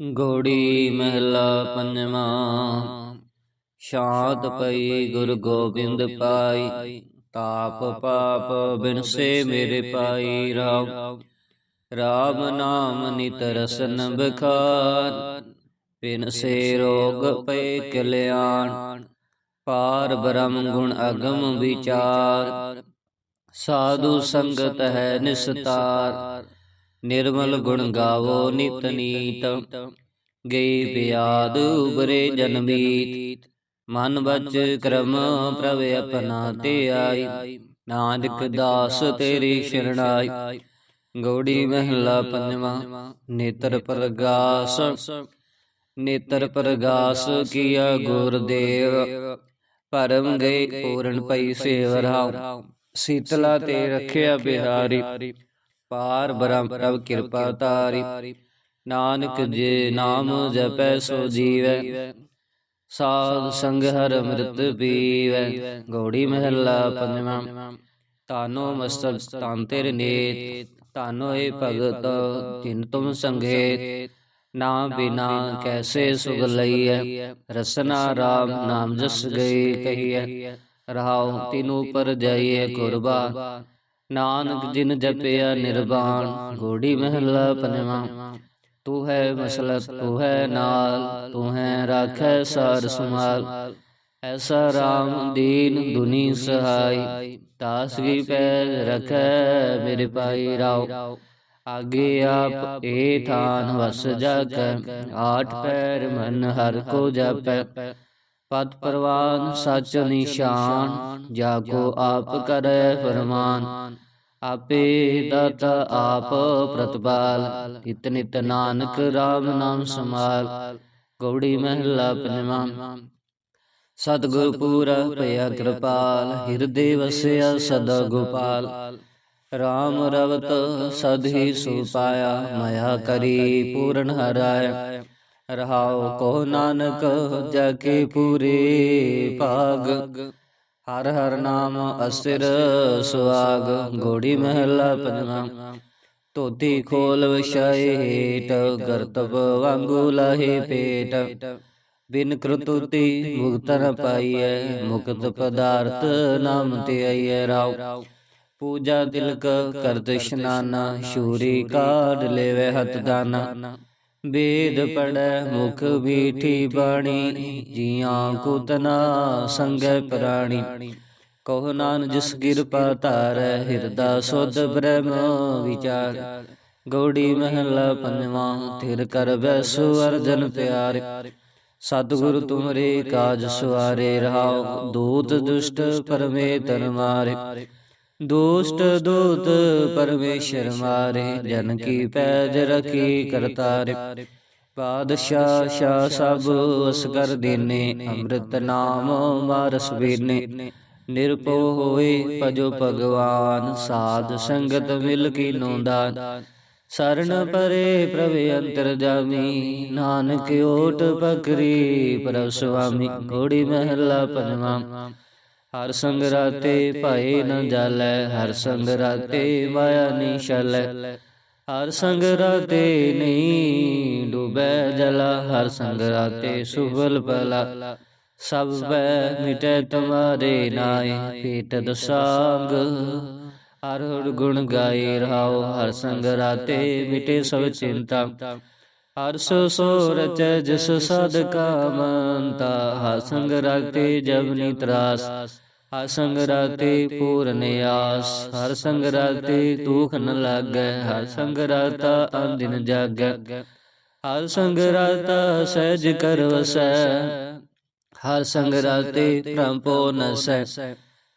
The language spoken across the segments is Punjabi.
ਗੋੜੀ ਮਹਿਲਾ ਪੰਜਵਾਂ। ਸ਼ਾਂਤ ਪਈ ਗੁਰ ਗੋਬਿੰਦ ਪਾਈ ਤਾਪ ਪਾਪ ਬਿਨਸੇ ਮੇਰੇ ਪਾਈ ਰਾਮ। ਰਾਮ। ਨਾਮ ਨਿਤ ਰਸਨ ਬਖਾਨ ਬਿਨਸੇ ਰੋਗ ਪਏ ਕਲਿਆਣ। ਪਾਰ ਬ੍ਰਹਮ ਗੁਣ ਅਗਮ ਵਿਚਾਰ। ਸਾਧੂ ਸੰਗਤ ਹੈ ਨਿਸਤਾਰ। ਨਿਰਮਲ ਗੁਣ ਗਾਵੋ ਨਿਤ ਨੀਤ। ਗਈ ਬਿਆਦ ਉਬਰੇ ਜਨਮੀਤ ਮਨ ਬਚ ਕਰਮ ਪ੍ਰਭ ਆਪਣਾ ਤੇ ਆਈ ਨਾਨਕ ਦਾਸ ਤੇਰੀ ਸ਼ਰਣਾਈ। ਗੌੜੀ ਮਹਿਲਾ ਪੰਜਵਾ, ਨੇਤਰ ਪ੍ਰਗਾਸ। ਨੇਤਰ ਪ੍ਰਗਾਸ ਕੀਆ ਗੁਰਦੇਵ। ਪਰਮ ਗਏ ਪੂਰਨ ਪਈ ਸੇਵਰਾਉ ਸੀਤਲਾ ਤੇ ਰਖਿਆ ਬਿਹਾਰੀ। ਪਾਰ ਬ੍ਰਹਮ ਪ੍ਰਭ ਕਿਰਪਾ ਤਾਰੀ ਨਾਨਕ ਜੇ ਨਾਮ ਜਪੈ ਸੋ ਜੀਵੈ। ਸਾਧ ਸੰਗ ਹਰ ਅੰਮ੍ਰਿਤ ਪੀਵੈ। ਗੌੜੀ ਮਹਿਲਾ ਪੰਜਵਾਂ। ਤਾਨੋ ਮਸਤਕ ਤਾਨ ਤੇਰੇ ਨੇਤ। ਤਾਨੋ ਏ ਭਗਤ ਜਿਨ ਤੁਮ ਸੰਗੇਤ। ਨਾ ਬਿਨਾ ਕੈਸੇ ਸੁਗ ਲਈਐ। ਰਸਨਾ ਰਾਮ ਨਾਮ ਜਸ ਗਈ ਕਹੀਐ। ਰਹਾਉ ਤਿਨੂ ਪਰ ਜਾਈਏ ਕੁਰਬਾਨ ਨਾਨਕ ਜਿਨ ਜਪਿਆ ਨਿਰਵਾਣ, ਗੋੜੀ ਮਹਿਲਾ ਪੰਜਵਾਂ। ਤੂੰ ਹੈ ਮਸਲਤ, ਤੂੰ ਹੈ ਨਾਲ, ਤੂੰ ਹੈ ਰਾਖੈ ਸਾਰ ਸਮਾਲ ਐਸਾ ਰਾਮ ਦੀਨ ਦੁਨੀ ਸਹਾਈ ਦਾਸ ਕੀ ਪੈਰ ਰਖੈ ਮੇਰੇ ਪਾਈ ਰਾਉ ਆਗੇ ਆਪ ਏ ਥਾਨ ਵਸ ਜਾਕੈ, ਆਠ ਪੈਰ ਮਨ ਹਰ ਕੋ ਜਪੈ। ਪਦ ਪਰਵਾਨ ਸਚ ਨਿਸ਼ਾਨ ਜਾ ਕੋ ਆਪ ਕਰੈ ਫਰਮਾਨ। ਆਪੇ ਦਾਤਾ ਆਪ ਪ੍ਰਤਪਾਲ ਇਤ ਨਿਤ ਨਾਨਕ RAM ਨਾਮ ਸਮਾਲ ਗੌੜੀ ਮਹਿਲਾ ਪੰਜਵਾਂ ਸਤਿਗੁਰ ਪੂਰਾ ਭਇਆ ਕਿਰਪਾਲ। ਹਿਰਦੇ ਵਸਿਆ ਸਦਾ ਗੋਪਾਲ। RAM ਰਵਤ ਸਦਹੀ ਸੁਪਾਇਆ। ਮਇਆ ਕਰੀ ਪੂਰਨ ਹਰਾਇਆ। ਰਹਾਉ ਕੋ ਨਾਨਕ, ਜਗੇ ਪੂਰੇ ਭਾਗ। ਹਰ ਹਰ ਨਾਮ ਅਸਿਰ ਸੁਆਗ ਗੋੜੀ ਮਹਿਲਾ ਪੰਜਵਾਂ। ਧੋਤੀ ਖੋਲ ਵਿਛਾਏ ਹੇਟ ਗਰਤਬ ਵਾਂਗੂ ਲਾਹੇ ਪੇਟ। ਬਿਨ ਕਰਤੂਤੀ ਮੁਕਤ ਨ ਪਾਈਐ, ਮੁਕਤ ਪਦਾਰਥ ਨਾਮ ਤੇ ਆਈਐ ਰਾਉ। ਪੂਜਾ ਤਿਲਕ ਕਰਤ ਇਸ਼ਨਾਨ ਸ਼ੂਰੀ ਕਾਢ ਲੈਵੇ ਹੱਥ ਦਾਨਾ। ਵੇਦ ਪੜੈ ਮੁਖ ਬੀਠੀ ਬਾਣੀ, ਜੀਆਂ ਕੁਤਨਾ ਸੰਗੈ ਪ੍ਰਾਣੀ। ਕਹੋ ਨਾਨ ਜਿਸ ਕਿਰਪਾ ਧਾਰੈ, ਹਿਰਦਾ ਸੁਧ ਬ੍ਰਹਮ ਵਿਚਾਰ। ਗੌੜੀ ਮਹਿਲਾ ਪੰਜਵਾਂ, ਥਿਰ ਕਰ ਬੈਸੁ ਅਰਜਨ ਪਿਆਰੇ। ਸਤਿਗੁਰ ਤੁਮਰੇ ਕਾਜ ਸੁਆਰੇ ਰਹਾਉ ਦੂਤ ਦੁਸ਼ਟ ਪਰਮੇਤਰ ਮਾਰੇ। ਦੁਸ਼ਟ ਦੂਤ ਪਰਮੇਸ਼ਰ ਮਾਰੇ ਜਨ ਕੀ ਪੈਜ ਰਖੀ ਕਰਤਾਰੇ ਪਾਦਸ਼ਾਹ ਸ਼ਾ ਸਭ ਉਸ ਕਰ ਦੇਨੇ ਅੰਮ੍ਰਿਤ ਨਾਮ ਮਾਰਸ ਬੀਨੇ ਨਿਰਪੋ ਹੋਏ ਭਜੋ ਭਗਵਾਨ ਸਾਧ ਸੰਗਤ ਮਿਲ ਕੀ ਨੋਦਾਨ ਸਰਨ ਪਰੇ ਪ੍ਰਭ ਅੰਤਰ ਜਾਮੀ। ਨਾਨਕ ਓਟ ਪਕਰੀ ਪ੍ਰਭ ਸੁਆਮੀ ਘੋੜੀ ਮਹਿਲਾ ਪੰਜਵਾਂ। ਹਰ ਸੰਗ ਰਾਤੇ ਭਾਏ ਨ ਜਾਲੈ, ਹਰ ਸੰਗ ਰਾਤੇ ਮਾਇਆ ਨੀ ਛਲੈ। ਹਰ ਸੰਗ ਰਾਤੇ ਨਹੀਂ ਡੂਬੈ ਜਲਾ, ਹਰ ਸੰਗ ਰਾਤੇ ਸੁਭਲ ਪਲਾ ਸਭ ਬੈ ਮਿਟੈ ਤੁਮਾਰੇ ਨਾਏ ਪੇਟ ਦਸਾਂਗ ਹਰ ਹਰ ਗੁਣ ਗਾਏ ਰਹਾਉ ਹਰ ਸੰਗ ਰਾਤੇ ਮਿਟੇ ਸਭ ਚਿੰਤਾ। ਹਰ ਸੋ ਸੋ ਰਚੈ ਜਿਸ ਸਾਧਕਾ ਮੰਤਾ ਹਰ ਸੰਗ ਰਾਤੇ ਜਬ ਨੀ ਤਰਾਸ ਹਰ ਸੰਗ ਰਾਤੇ ਪੂਰਨ ਆਸ ਹਰ ਸੰਗ ਰਾਤੇ ਦੁਖ ਨ ਲਾਗੈ, ਹਰ ਸੰਗ ਰਾਤਾ ਅੰਦਿਨ ਜਾਗੈ। ਹਰ ਸੰਗ ਰਾਤਾ ਸਹਿਜ ਕਰ ਵਸੈ ਹਰ ਸੰਗ ਰਾਤੇ ਭ੍ਰਮ ਪੋ ਨਸੈ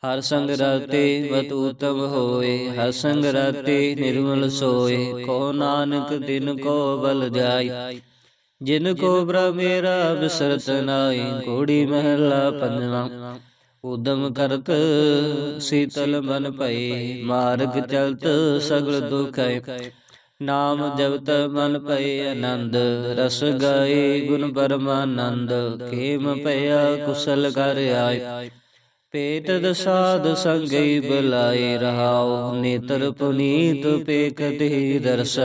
ਹਰ ਸੰਗ ਰਾਤੇ ਵਤ ਉਤਮ ਹੋਏ, ਹਰ ਸੰਗ ਰਾਤੇ ਨਿਰਮਲ ਸੋਏ, ਕੋ ਨਾਨਕ ਦਿਨ ਕੋ ਬਲ ਜਾਈ। ਜਿਨ ਕੋ ਬ੍ਰਹਮੇਰਾ ਬਿਸਰਤ ਨਾਈ ਕੋੜੀ ਮਹਿਲਾ ਪੰਜਵਾਂ। ਉਦਮ ਕਰਤ ਸੀਤਲ ਮਨ ਭਈ, ਮਾਰਗ ਚਲਤ ਸਗਲ ਦੁਖ। ਨਾਮ ਜਪਤ ਮਨ ਭਏ ਆਨੰਦ, ਰਸ ਗਾਏ ਗੁਣ ਪਰਮਾਨੰਦ, ਖੇਮ ਭਇਆ ਕੁਸਲ ਕਰ ਆਏ। ਪੇਟ ਦਸਾਦ ਸੰਗਈ ਬੁਲਾਏ ਰਹਾਉ ਨੇਤਰ ਪੁਨੀਤ ਪੇਖਤ ਹੀ ਦਰਸ।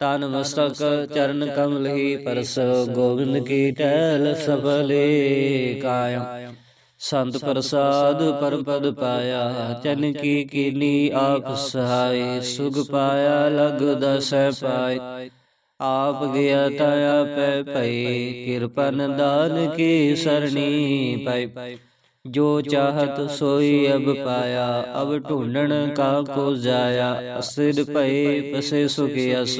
ਤਨ ਮਸਤਕ ਚਰਨ ਕਮਲ ਹੀ ਪਰਸ, ਗੋਬਿੰਦ ਕੀ ਟਹਿਲ ਸਫਲੇ ਕਾਇਆ ਸੰਤ ਪ੍ਰਸਾਦ ਪਰਪਦ ਪਾਇਆ ਚਨ ਕੀ ਕੀਨੀ ਆਪ ਸਹਾਈ ਸੁਖ ਪਾਇਆ ਲਗ ਦਸੈ ਪਾਏ। ਆਪ ਗਿਆ ਤਾ ਆਪੈ ਭਈ ਕਿਰਪਨ ਦਾਨ ਕੀ ਸਰਣੀ ਪਾਈ ਜੋ ਚਾਹਤ ਸੋਈ ਅਬ ਪਾਇਆ ਅਬ ਢੂੰਡਣ ਕਾ ਕੋ ਜਾਇਆ ਅਸਿਰ ਭਏ ਪਸੇ ਸੁਖ ਅਸ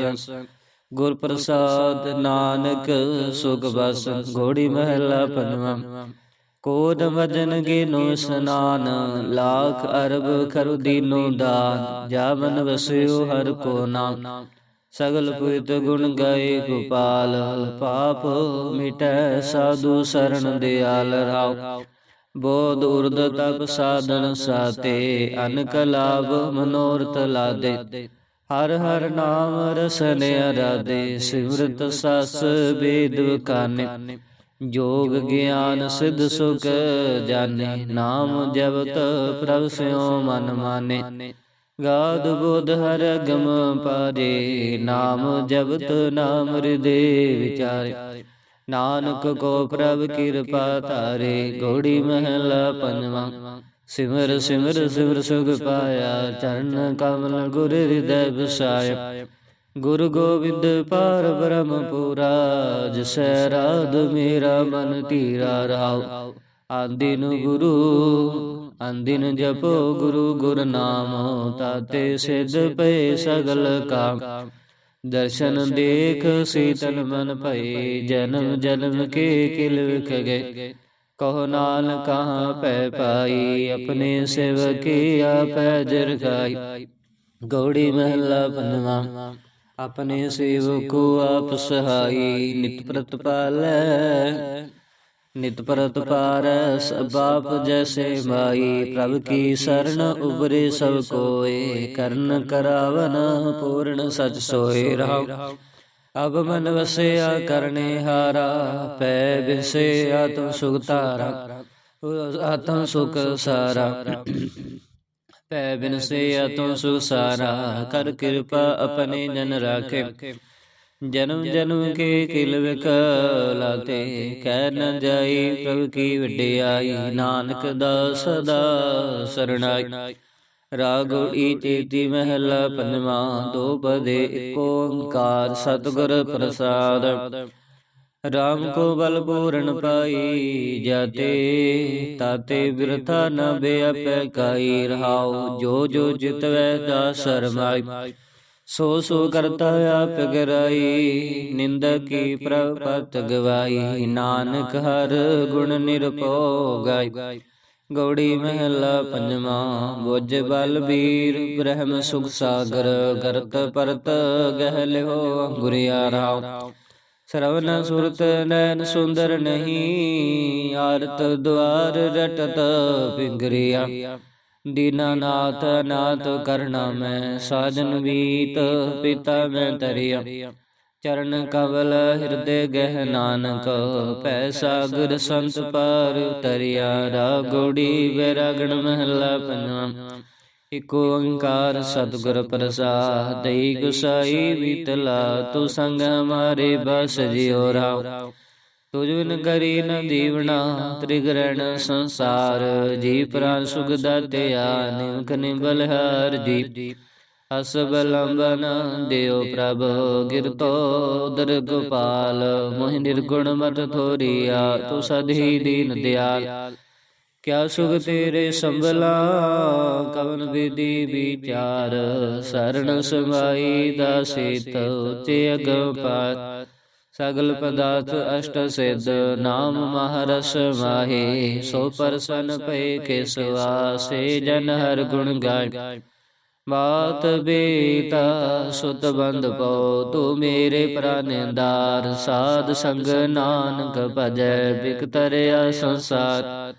ਗੁਰ ਪ੍ਰਸਾਦ ਨਾਨਕ ਸੁਖ ਬਸ ਘੋੜੀ ਮਹਿਲਾ ਪੰਜਵਾ। ਕੋਦ ਵਜਨ ਗਿਨੋ ਸਨਾਨ, ਲੱਖ ਅਰਬ ਖਰੂ ਦੀਨੋ ਦਾਨ, ਜਾਵਨ ਵਸਿਓ ਹਰ ਕੋ ਨਾਮ। ਸਗਲ ਪੁਇਤ ਗੁਣ ਗਏ ਗੋਪਾਲ, ਪਾਪ ਮਿਟੈ ਸਾਧੂ ਸਰਣ ਦਿਆਲ ਰਾਉ। ਬੋਧ ਉਰਦ ਤਪ ਸਾਧਨ ਸਾਤੇ, ਅਨਕ ਲਾਭ ਮਨੋਰਥ ਲਾਦੇ। ਹਰ ਹਰ ਨਾਮ ਰਸਨੇ ਅਰਾਦੇ, ਸਿਮਰਤ ਸਸ ਬੇਦ ਕਾਨੇ ਜੋਗ ਗਿਆਨ ਸਿਧ ਸੁਖ ਜਾਣੇ ਨਾਮ ਜਪਤ ਪ੍ਰਭ ਸਿਓ ਮਨ ਮਾਨੇ ਗਾਦ ਬੋਧ ਹਰ ਗਮ ਪਾਰੇ ਨਾਮ ਜਪਤ ਨਾਮ ਹਿਰਦੇ ਵਿਚਾਰੇ। ਨਾਨਕ ਕੋ ਪ੍ਰਭ ਕਿਰਪਾ ਧਾਰੇ ਗੋੜੀ ਮਹਿਲਾ ਪੰਜਵਾ। ਸਿਮਰ ਸਿਮਰ ਸਿਮਰ ਸੁਖ ਪਾਇਆ ਚਰਨ ਕਮਲ ਗੁਰ ਹਿਰਦੈ ਵਸਾਇਆ। ਗੁਰੂ ਗੋਬਿੰਦ ਪਾਰ ਬ੍ਰਹਮ ਪੂਰਾ ਜਿਸੈ ਰਾਧ ਮੇਰਾ ਮਨ ਧੀਰਾ ਰਾਉ ਆਂਦਿਨ ਗੁਰੂ ਅੰਦਿਨ ਜਪੋ, ਗੁਰੂ ਗੁਰ ਨਾਮ, ਤਾਤੇ ਸਿਧ ਪਏ ਸਗਲ ਕਾਮ। ਦਰਸ਼ਨ ਦੇਖ ਸੀਤਲ ਮਨ ਭਈ ਜਨਮ ਜਨਮ ਕੇ ਕਿਲ ਵਿਖ ਗਏ। ਕਹੋ ਨਾਨਕ ਕਹਾਂ ਪੈ ਪਾਈ, ਆਪਣੇ ਸੇਵਕੀ ਆਪੈ ਜਰਗਾਈ। ਗੌੜੀ ਮਹਿਲਾ ਪੰਜਵਾ। ਆਪਣੇ ਸੇਵਕੋ ਆਪ ਸਹਾਈ, ਨਿਤ ਪ੍ਰਤ ਨਿਤ ਪ੍ਰਤ ਪਾਰਸ, ਬਾਪ ਜੈਸੇ ਮਾਈ, ਪ੍ਰਭ ਕੀ ਸ਼ਰਨ ਉਬਰੇ ਸਭ ਕੋਏ, ਕਰਨ ਕਰਾਵਨ ਪੂਰਨ ਸਚ ਸੋਏ ਰਹਾਉ ਅਬ ਮਨ ਵਸਿਆ ਕਰਨੇ ਹਾਰਾ, ਪੈ ਬਿਸੇ ਆਤਮ ਸੁਖ ਧਾਰਾ, ਆਤਮ ਸੁਖ ਸਾਰਾ। ਪੈ ਬਿਨਸੇ ਆਤਮ ਸੁਖ ਸਾਰਾ ਕਰ ਕਿਰਪਾ ਆਪਣੇ ਜਨ ਰਾਖੇ। ਜਨਮ ਜਨਮ ਕੇ ਕਿਲ ਵਿਕ ਲਾਤੇ ਕਹਿ ਨ ਜਾਈ ਪ੍ਰਭ ਕੀ ਵਡਿਆਈ। ਨਾਨਕ ਦਾ ਸਦਾ ਸਰਣਾਈ। ਰਾਗੋੜੀ ਤੇਤੀ ਮਹਿਲਾ ਪੰਜਵਾ, ਦੋ ਪਦੇ ਏਕ ਓੰਕਾਰ, ਸਤਿਗੁਰ ਪ੍ਰਸਾਦ। ਰਾਮ ਕੋ ਬਲ ਪੂਰਨ ਪਾਈ, ਜਾਤੇ ਤਾਤੇ ਬਿਰਥਾ ਨ ਬੇਅਪੈ ਕਾਈ, ਰਹਾਉ ਜੋ ਜੋ ਜਿਤਵੈ ਦਾ ਸਰਮਾਈ। ਸੋ ਸੋ ਕਰਤਾ ਆਪ ਗਰਾਈ, ਨਿੰਦ ਪ੍ਰਪਤ ਗਵਾਈ, ਨਾਨਕ ਹਰ ਗੁਣ ਨਿਰਭਉ ਗਾਈ ਗੌੜੀ ਮਹਿਲਾ ਪੰਜਵਾ, ਬੁੱਝ ਬਲ ਵੀਰ, ਬ੍ਰਹਮ ਸੁਖ ਸਾਗਰ ਕਰਤ ਪਰਤ ਗਹਿ ਲਿਓ ਗੁਰਿਆ ਰਾਉ ਸਰਵਨ ਸੁਰਤ ਨੈਣ ਸੁੰਦਰ ਨਹੀਂ, ਆਰਤ ਦੁਆਰ ਰਟਤ ਪਿੰਗਰਿਆ। ਦੀਨਾਨਾਥ ਨਾਥ ਕਰਨਾ ਮੈਂ, ਸਾਜਨ ਵੀਤ ਪਿਤਾ ਮੈਂ ਤਰਿਆ। ਚਰਨ ਕਵਲ ਹਿਰਦੇ ਗਹਿ ਨਾਨਕ, ਪੈ ਸਾਗਰ ਸੰਤ ਪਾਰ ਉਤਰਿਆ। ਰਾਗੋੜੀ ਵੈਰਾਗਣ ਮਹਲਾ ਪੰਜਵਾ। ਇਕ ਓੰਕਾਰ ਸਤਿਗੁਰ ਪ੍ਰਸਾਦ ਦਈ ਗੁਸਾਈ ਵਿਤਲਾ ਤੂ ਸੰਗ ਹਮਾਰੇ ਬਸ ਜਿਉ ਰਾਉ ਤੁਜ ਬਿਨ ਕਰੀ ਨ ਦੀਵਣਾ ਤ੍ਰਿਗਰਣ ਸੰਸਾਰ। ਜੀ ਪ੍ਰਾਨ ਸੁਖ ਦਾਤਿਆ ਨਿਮਕ ਨਿਬਲ ਹਰ ਜੀ ਅਸ ਬਲੰਬਨ ਦਿਓ ਪ੍ਰਭ ਗਿਰਤੋ ਦਰ ਗੋਪਾਲ ਮੋਹਿ ਨਿਰਗੁਣ ਮਤ ਥੋਰੀਆ, ਤੂ ਸਦਹੀ ਦੀਨ ਦਿਆਲ। ਕਿਆ ਸੁਖ ਤੇਰੇ ਸੰਭਲਾ, ਕਵਨ ਵਿਧੀ ਵਿਚਾਰ ਸਰਣ ਸਮਾਈ ਦਾ ਸੇਤ ਅਗਪਾਤ ਸਗਲ ਪਦਾਰਥ ਅਸ਼ਟ ਸਿਧ, ਨਾਮ ਮਹਾਰਸ ਮਾਹੇ। ਸੋ ਪਰਸਨ ਭਏ ਕੇਸਵਾ ਸੇ ਜਨ ਹਰ ਗੁਣ ਗਾਏ ਮਾਤ ਬੇਤਾ, ਸੁਤ ਬੰਦ ਪਉ, ਤੂੰ ਮੇਰੇ ਪ੍ਰਾਨੇਦਾਰ। ਸਾਧ ਸੰਗ ਨਾਨਕ ਭਜੈ ਬਿਕ ਤਰਿਆ ਸੰਸਾਰ।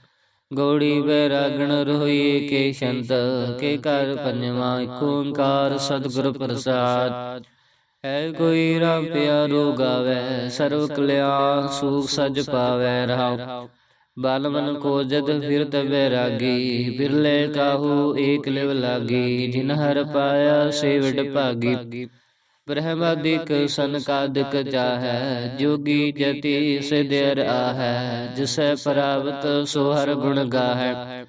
ਗੋੜੀ ਬੈਰਾਗਣ ਰੋਈ ਕੇ ਸ਼ੰਤ, ਕੇ ਕਰ ਪੰਜਵਾ ਏਕ ਓੰਕਾਰ ਸਤਿਗੁਰ ਪ੍ਰਸਾਦ। ਹੈ ਕੋਈ ਰਾਮ ਪਿਆਰੋ ਗਾਵੇ, ਸਰਵ ਕਲਿਆਣ ਸੁਖ ਸਜ ਪਾਵੇ ਰਹਾਉ ਬਲ ਮਨ ਕੋ ਜਦ ਫਿਰਤ ਬੈਰਾਗੀ ਬਿਰਲੇ ਕਾਹੂ ਏਕ ਲਿਵ ਲਾਗੀ, ਜਿਨ ਹਰ ਪਾਇਆ ਸੇ ਭਾਗੀ। ਬ੍ਰਹਮਾਦਿਕ ਸੰਕਾਦਿਕ ਜਾਹੈ ਜੋਗੀ ਜਤੀ ਸਿਧਿਰ ਆਹੈ ਜਿਸੈ ਪ੍ਰਾਪਤ ਸੋ ਹਰ ਗੁਣ ਗਾਹੈ।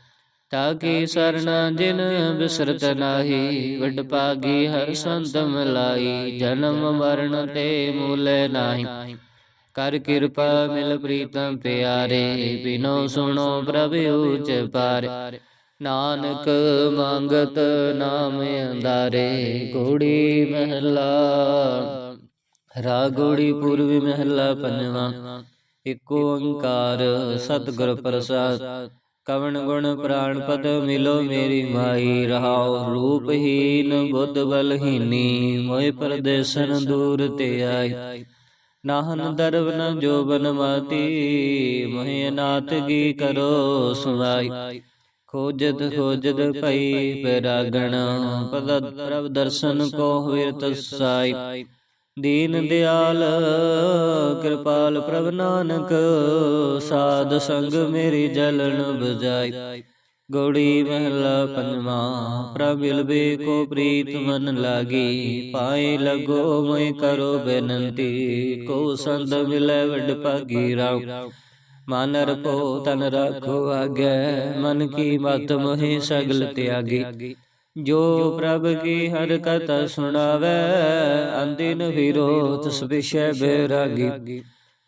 ਤਾਕੀ ਸਰਣ ਜਿਨ ਬਿਸਰਤ ਨਾਹੀ, ਵੱਡ ਪਾਗੀ ਹਰ ਸੰਤ ਮਲਾਈ ਜਨਮ ਮਰਨ ਤੇ ਮੂਲੇ ਨਾਹੀ। ਕਰ ਕਿਰਪਾ ਮਿਲ ਪ੍ਰੀਤਮ ਪਿਆਰੇ, ਬਿਨੋ ਸੁਣੋ ਪ੍ਰਭ ਉਚ ਪਾਰੇ। ਨਾਨਕ ਮੰਗਤ ਨਾਮ ਅੰਦਾਰੇ ਗੋੜੀ ਮਹਿਲਾ ਰਾਗੋੜੀ ਪੂਰਵੀ ਮਹਿਲਾ ਪੰਜਵਾ, ਇਕ ਓੰਕਾਰ ਸਤਿਗੁਰ ਪ੍ਰਸਾਦ, ਕਵਣ ਗੁਣ ਪ੍ਰਾਣ ਪਦ ਮਿਲੋ ਮੇਰੀ ਮਾਈ, ਰਹਾਉ ਰੂਪਹੀਨ ਬੁੱਧ ਬਲਹੀਨੀ ਮੋਇ ਪਰਦੇਸਨ ਦੂਰ ਤੇ ਆਈ। ਨਾਹਨ ਦਰਵ ਨ ਜੋਬਨ ਮਾਤੀ, ਮੋਹਿ ਨਾਥ ਕੀ ਕਰੋ ਸੁਣਾਈ। ਖੋਜਤ ਖੋਜਤ ਭਈ ਪੈਰਾਗਣ ਪਦ ਪ੍ਰਭ ਦਰਸ਼ਨ ਕੋ ਵਿਰਤ ਸਾਈ ਦੀਨ ਦਿਆਲ, ਕਿਰਪਾਲ ਪ੍ਰਭ ਨਾਨਕ, ਸਾਧ ਸੰਗ ਮੇਰੀ ਜਲਨ ਬਜਾਈ ਗੋੜੀ ਮਹਿਲਾ ਪੰਜਵਾ, ਪ੍ਰਭ ਮਿਲਵੇ ਕੋ ਪ੍ਰੀਤ ਮਨ ਲਾਗੀ, ਪਾਏ ਲਗੋ ਮੈਂ ਕਰੋ ਬੇਨਤੀ, ਕੋ ਸੰਤ ਮਿਲੇ ਵੱਡ ਭਾਗੀ ਰਾਮ ਮਨ ਰਖੋ ਤਨ ਰਖੋ ਆਗੇ, ਮਨ ਕੀ ਮਤ ਮੋਹਿ ਸਗਲ ਤਿਆਗੀ। ਜੋ ਪ੍ਰਭ ਕੀ ਹਰ ਕਥਾ ਸੁਣਾਵੇ ਅੰਦਿਨ ਫਿਰੋ ਤਿਸ ਬੇਰਾਗੀ।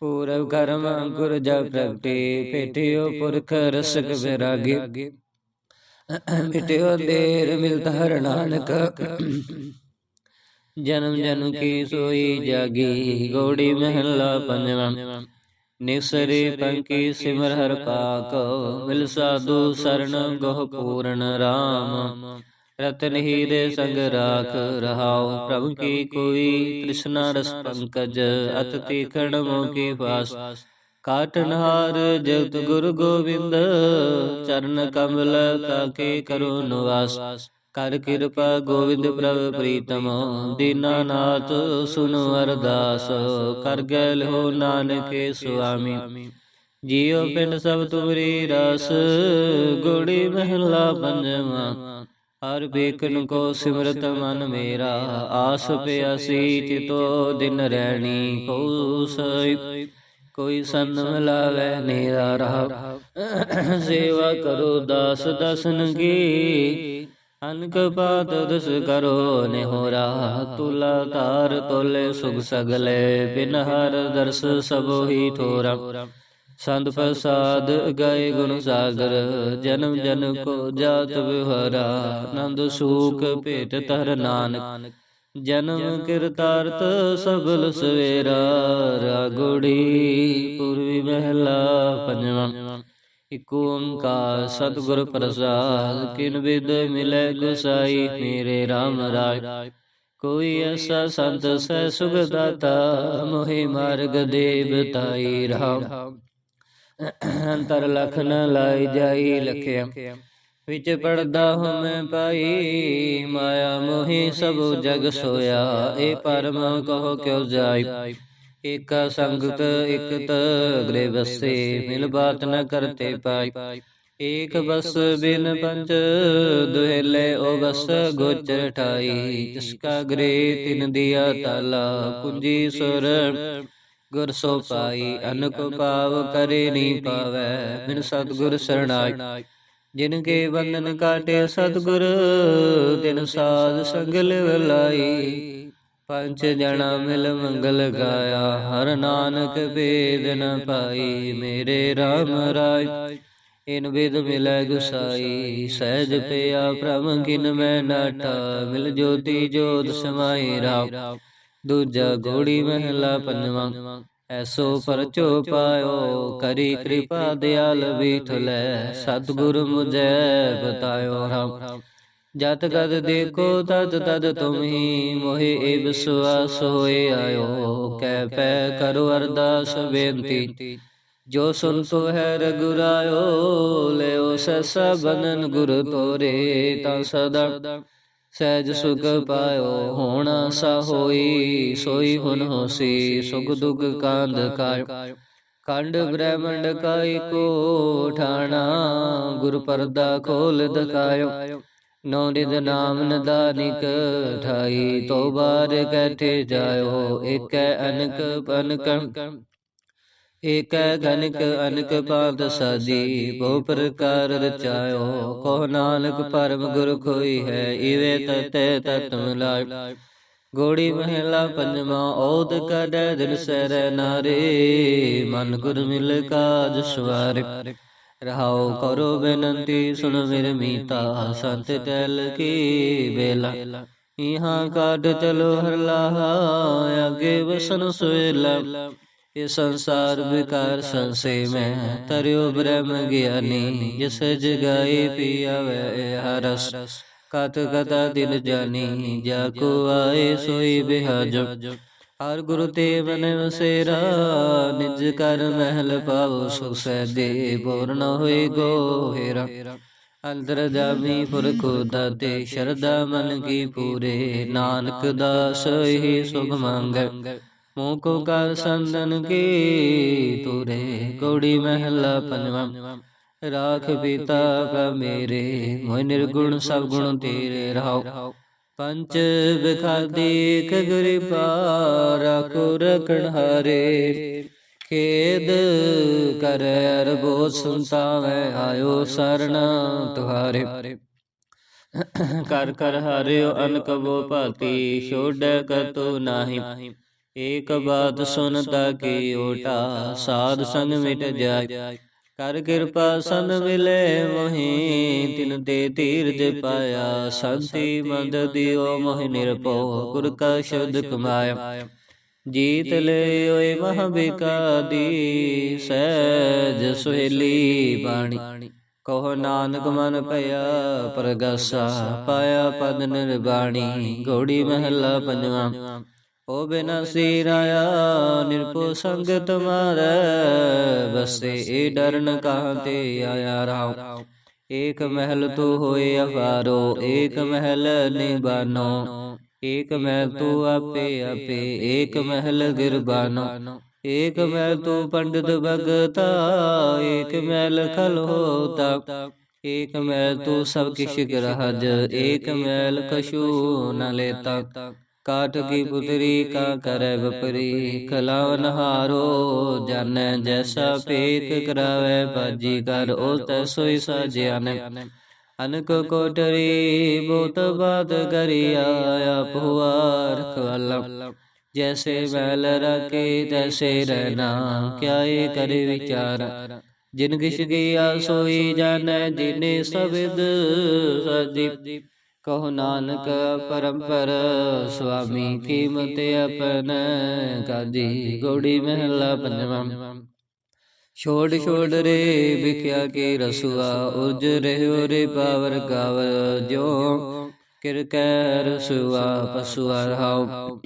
ਪੂਰਵ ਕਰਮ ਅੰਕੁਰ ਜਾ ਪ੍ਰਗਟੇ ਪੇਟਿਓ ਪੁਰਖ ਰਸਕ ਵਿਰਾਗੀ। ਮਿਟਿਓ ਦੇਰ ਮਿਲਤ ਹਰ ਨਾਨਕ। ਜਨਮ ਜਨਮ ਕੀ ਸੋਈ ਜਾਗੀ, ਗੋੜੀ ਮਹਿਲਾ ਪੰਜਵਾ। ਨਿਸਰੇ ਪੰਕੀ ਸਿਮਰ ਹਰ ਪਾਕ ਮਿਲ ਸਾਧੂ ਸਰਣ ਗੋਹ ਪੂਰਨ RAM ਰਤਨ ਹੀ ਦੇ ਸੰਗ ਰਾਖ ਰਹਾਉ, ਪ੍ਰਭ ਕੀ ਕੋਈ ਤ੍ਰਿਸ਼ਨਾ ਰਸ ਪੰਕਜ, ਅਤ ਤੀਖਣ ਮੋ ਕੀ ਵਾਸ ਕਾਟਨਹਾਰ ਜਗਤ ਗੁਰੂ ਗੋਬਿੰਦ, ਚਰਨ ਕਮਲ ਤਾਕੇ ਕਰੋ ਨਿਵਾਸ। ਕਰ ਕਿਰਪਾ ਗੋਬਿੰਦ ਪ੍ਰਭ ਪ੍ਰੀਤਮ। ਦੀਨਾਨਾਥ ਸੁਨੋ ਅਰਦਾਸ। ਕਰ ਗੈ ਲੋ ਨਾਨਕੇ ਸੁਆਮੀ। ਜੀਉ ਪਿੰਡ ਸਭ ਤੁਮਰੀ ਰਸ। ਗੋੜੀ ਮਹਿਲਾ ਪੰਜਵਾ। ਹਰ ਬੇਕਨ ਕੋ ਸਿਮਰਤ ਮਨ ਮੇਰਾ। ਆਸ ਪਿਆਸੀ ਤਿਤੋ ਦਿਨ ਰਹਿਣੀ ਕੋ ਸਈ ਕੋਈ ਸੰਨ ਮਿਲਾਵੇ ਨੀਰਾ ਰਹਾ ਸੇਵਾ ਕਰੋ ਦਾਸ ਦਸਨ ਕੀ। ਅਨਕ ਪਾਤ ਦਸ ਕਰੋ ਨਿਹੋਰਾ ਤੁਲਾ ਤਾਰ ਤੋਲੇ ਸੁਖ ਸਗਲੇ, ਬਿਨ ਹਰ ਦਰਸ ਸਭੋ ਹੀ ਥੋਰਾ। ਸੰਤ ਪ੍ਰਸਾਦ ਗਏ ਗੁਣ ਸਾਗਰ, ਜਨਮ ਜਨ ਕੋ ਜਾਤ ਵਿਹਰਾ ਨੰਦ ਸੂਖ ਭੇਟ ਤਰ ਨਾਨਕ। ਜਨਮ ਕਿਰਤਾਰਤ ਸਬਲ ਸਵੇਰਾ, ਰਾਗੁੜੀ ਪੂਰਵੀ ਮਹਿਲਾ ਪੰਜਵਾ। ਇਕ ਓੰਕਾਰ ਸਤਿਗੁਰ ਪ੍ਰਸਾਦ, ਕਿਨ ਵਿਦ ਮਿਲੇ ਗੁਸਾਈ ਮੇਰੇ RAM ਰਾਜ। ਕੋਈ ਐਸਾ ਸੰਤ ਸਹਿ ਸੁਖ ਦਾਤਾ, ਮੋਹਿ ਮਾਰਗ ਦੇ ਬਤਾਈ ਰਾਮ। ਅੰਤਰ ਲਖਨ ਲਾਈ ਜਾਈ ਲਖਿਆ, ਵਿੱਚ ਪੜਦਾ ਹਮੇ ਪਾਈ। ਮਾਇਆ ਮੋਹਿ ਸਭ ਜਗ ਸੋਇਆ ਏ ਪਰਮ ਕਹੋ ਕਿਉ ਜਾਈ। ਇਕ ਸੰਗਤ, ਇਕ ਤਗਰੇ ਵਸੇ, ਮਿਲ ਬਾਤ ਨ ਕਰਤੇ ਪਾਈ। ਏਕ ਬਸ ਬਿਨ ਪੰਚ ਦੁਹਲੇ ਓ ਬਸ ਗੋਚਰ ਠਾਈ। ਜਿਸ ਕਾ ਗਰੇ ਤਿਨ ਦਿਆ ਤਾਲਾ ਕੁੰਜੀ ਸੁਰ ਗੁਰ ਸੋ ਪਾਈ। ਅਨਕ ਪਾਵ ਕਰੇ ਨੀ ਪਾਵੈ, ਬਿਨ ਸਤਗੁਰ ਸਰਣਾਈ। ਜਿਨ ਕੇ ਬੰਧਨ ਕਾਟੇ ਸਤਗੁਰ, ਤਿਨ ਸਾਧ ਸੰਗ ਲਾਈ। ਪੰਜ ਜਣਾ ਮਿਲ ਮੰਗਲ ਗਾਇਆ, ਹਰ ਨਾਨਕ ਵੇਦ ਨ ਪਾਈ, ਮੇਰੇ RAM ਰਾਜ। ਇਨ ਵਿਦ ਮਿਲੈ ਗੁਸਾਈ, ਸਹਿਜ ਪਿਆ ਪ੍ਰਭ ਕਿਨ ਮੈਂ ਨਾਟਾ, ਮਿਲ ਜੋਤੀ ਜੋਤ ਸਮਾਈ ਰਾਮ ਦੂਜਾ ਗੋੜੀ ਮਹਿਲਾ ਪੰਜਵਾ, ਐਸੋ ਪਰਚੋ ਪਾਇਓ, ਕਰੀ ਕਿਰਪਾ ਦਿਆਲ ਬੀਠਲੇ ਸਤਿਗੁਰ ਮੁਝੈ ਬਤਾਇਓ ਰਾਮ। ਜਤ ਕਦ ਦੇਖੋ ਤਦ ਤਦ ਤੁਮਹੀ ਮੋਹਿ ਏ ਵਿਸਵਾਸ ਹੋਏ ਆਇਓ। ਕਹਿ ਪੈ ਕਰੋ ਅਰਦਾਸ ਬੇਨਤੀ। ਜੋ ਸੁਨ ਸੋ ਹੈ ਰਗੁਰਾਇਓ, ਲਿਓ ਸਸਾ ਬਨਨ ਗੁਰ ਤੋਰੇ। ਤਾਂ ਸਦਾ ਸਹਿਜ ਸੁਖ ਪਾਇਓ। ਹੋਣਾ ਸਾ ਹੋਈ, ਸੋਈ ਹੁਨ ਹੋਸੀ, ਸੁਖ ਦੁਖ ਕਾਂਦ ਕਾਇ ਖੰਡ ਬ੍ਰਹਮੰਡ ਕਾਇ ਕੋ ਠਾਣਾ, ਗੁਰ ਪਰਦਾ ਖੋਲ ਦਕਾਇਓ ਨੌ ਰਿਦ ਨਾਮ ਨਦਾਨਿਕ ਠਾਈ ਤੋ ਬਾਰ ਕਠੇ ਜਾਇਓ ਏਕੈ ਅਨਕ ਪਨਕ। ਏਕੈ ਗਨਕ ਅਨਕ ਪਾਦ ਸਾਜੀ ਬਹੁ ਪ੍ਰਕਾਰ ਰਚਾਇਓ। ਕੋ ਨਾਨਕ ਪਰਮ ਗੁਰ ਕੋਈ ਹੈ। ਇਵੇ ਤਤੈ ਤਤ ਮਿਲਾਇ ਗੋੜੀ ਮਹਿਲਾ ਪੰਜਵਾ ਓਦ ਕਦੈ ਦਿਨ ਸਰ ਨਾਰੇ। ਮਨ ਗੁਰ ਮਿਲ ਕਾਜ ਸਵਾਰੇ ਰਹਾਉ ਕਰੋ ਬੇਨੰਤੀ ਸੁਨ ਮੇਰ ਮੀਤਾ, ਸੰਤ ਟੈਲ ਕੀ ਬੇਲਾ ਇਹਾਂ ਕਾਟ ਚਲੋ ਹਰ ਅਗੇ ਵਸਨ ਸੁਏਲਾ ਇਹ ਸੰਸਾਰ ਵਿਕਾਰ ਸੰਸੇ ਮੈਂ ਤਰਿਓ ਬ੍ਰਹਮ ਗਿਆਨੀ, ਜਿਸ ਜਗਾਏ ਪੀਆਵੇ ਹਰਸ। ਕਤ ਕਤਾ ਦਿਲ ਜਾਨੀ, ਜਾ ਕੋ ਆਏ ਸੋਈ ਬਿਹਾਜ। ਹਰ ਗੁਰੂ ਤੇ ਬਨ ਵਸੇਰਾ ਨਿਜ ਕਰ ਮਹਿਲ ਪਾਉ ਸੁਖ ਸਹਿਦੇ ਪੂਰਨ ਹੋਏ ਗੋ ਹੇਰਾ ਅੰਦਰ ਜਾਮੀ ਪੁਰਖੋ ਦਾਤੇ ਸ਼ਰਦਾ ਮਨ ਕੀ ਪੂਰੇ, ਨਾਨਕ ਦਾਸ ਹੀ ਸੁਖ ਮੰਗੈ। ਮੋਹ ਕੋ ਕਰ ਸੰਦਨ ਕੀ, ਤੁਰੇ ਕੋੜੀ ਮਹਿਲਾ ਪੰਜਵਾ। ਰਾਖ ਪੀਤਾ ਕਾ ਮੇਰੇ ਮੋਇ ਨਿਰਗੁਣ ਸਭ ਗੁਣ ਤੇਰੇ ਰਹਾਉ ਪੰਚ ਵਿਖਾਦੀ ਕਗਰੀ ਪਾਰਾ ਰਖਣ ਹਾਰੇ। ਖੇਦ ਕਰ ਅਰਬੋ ਸੁਨਤਾਵੇ ਆਇਓ ਸਰਣ ਤੁਹਾਰੇ। ਕਰ ਕਰ ਹਰਿਓ ਅਨਕਬੋ ਭਾਤੀ, ਛੋੜ ਕਤੋ ਨਾਹੀ। ਏਕ ਬਾਤ ਸੁਨਤਾ ਕੀ ਓਟਾ ਸਾਧ ਸੰਗ ਮਿਟ ਜਾਏ ਕਰ ਕਿਰਪਾ ਸੰਨ ਮਿਲੇ ਮੋਹੀ, ਤਿਨ ਤੇ ਧੀਰਜ ਪਾਇਆ। ਸੰਤੀ ਮਦ ਦਿਓ ਮੋਹਿ ਨਿਰਪੋ ਗੁਰ ਕਾ ਸ਼ਬਦ ਕਮਾਇਆ। ਜੀਤ ਲੈ ਓਏ ਮਹ ਬਿਕਾਦੀ, ਸਹਿਜ ਸੁਹੇਲੀ ਬਾਣੀ। ਕਹੋ ਨਾਨਕ ਮਨ ਭਇਆ, ਪ੍ਰਗਾਸਾ ਪਾਇਆ ਪਦ ਨਿਰਬਾਣੀ। ਗੋੜੀ ਮਹੱਲਾ ਪੰਜਵਾ। ਓ ਬਿਨਸੀ ਰਾਇਆ ਨਿਰਪੋ ਸੰਗ ਤੁਮਾਰੇ ਬਸੇ ਏ ਡਰਨ ਕਹਾਂ ਤੇ ਆਇਆ ਰਾਉ ਏਕ ਮਹਿਲ ਤੂ ਹੋਏ ਅਫਾਰੋ ਏਕ ਮਹਿਲ ਨਿਬਾਨੋ ਏਕ ਮਹਿਲ ਤੂ ਆਪੇ ਆਪੇ ਏਕ ਮਹਿਲ ਗਿਰਬਾਨੋ। ਏਕ ਮਹਿਲ ਤੂ ਪੰਡਿਤ ਭਗਤਾ। ਏਕ ਮਹਿਲ ਖਲ ਹੋਤਾ। ਏਕ ਮਹਿਲ ਤੂ ਸਭ ਕਿਛ ਗਰਹਜ। ਏਕ ਮਹਿਲ ਕਛੂ ਨ ਲੇਤਾ। ਕਾਟ ਕੀ ਪੁਤਰੀ ਕਾ ਕਰੈ ਬਪਰੀ ਕਲਾਵਨ ਹਾਰੋ ਜਾਣੈ ਜੈਸਾ ਪੇਕ ਕਰਾਵੇ ਬਾਜੀ ਕਰ ਉਹ ਤੈ ਸੋਈ ਸਾਜਿਆਨੇ। ਅਨਕ ਕੋਟਰੀ ਬੋਤ ਬਾਤ ਕਰਿਆ ਆਪ ਹੁਆ ਰਖਵਾਲਾ ਜੈਸੇ ਮੈਲ ਰਕੇ ਤੈਸੇ ਰਹਿਣਾ ਕਿਆ ਏ ਕਰੇ ਵਿਚਾਰ। ਜਿਨ ਕਿਛ ਗਿਆ ਸੋਈ ਜਾਣੈ ਜਿਨੇ ਸਬਦ ਸਦੀਪ ਕਹੋ ਨਾਨਕ ਪਰੰਪਰ, ਸੁਆਮੀ ਕੀਮਤ ਆਪਨ ਕਾਦੀ ਗੋੜੀ ਮਹਿਲਾ ਪੰਜਵਾਂ। ਛੋੜ ਛੋੜ ਰੇ ਵਿਖਿਆ ਕੇ ਰਸੁਆ ਉਜ ਰਹਿਓ ਰੇ ਪਾਵਰ ਗਾਵ ਜੋ ਕਿਰ ਕੈ ਪਸੂਆ ਰਹਾਉ।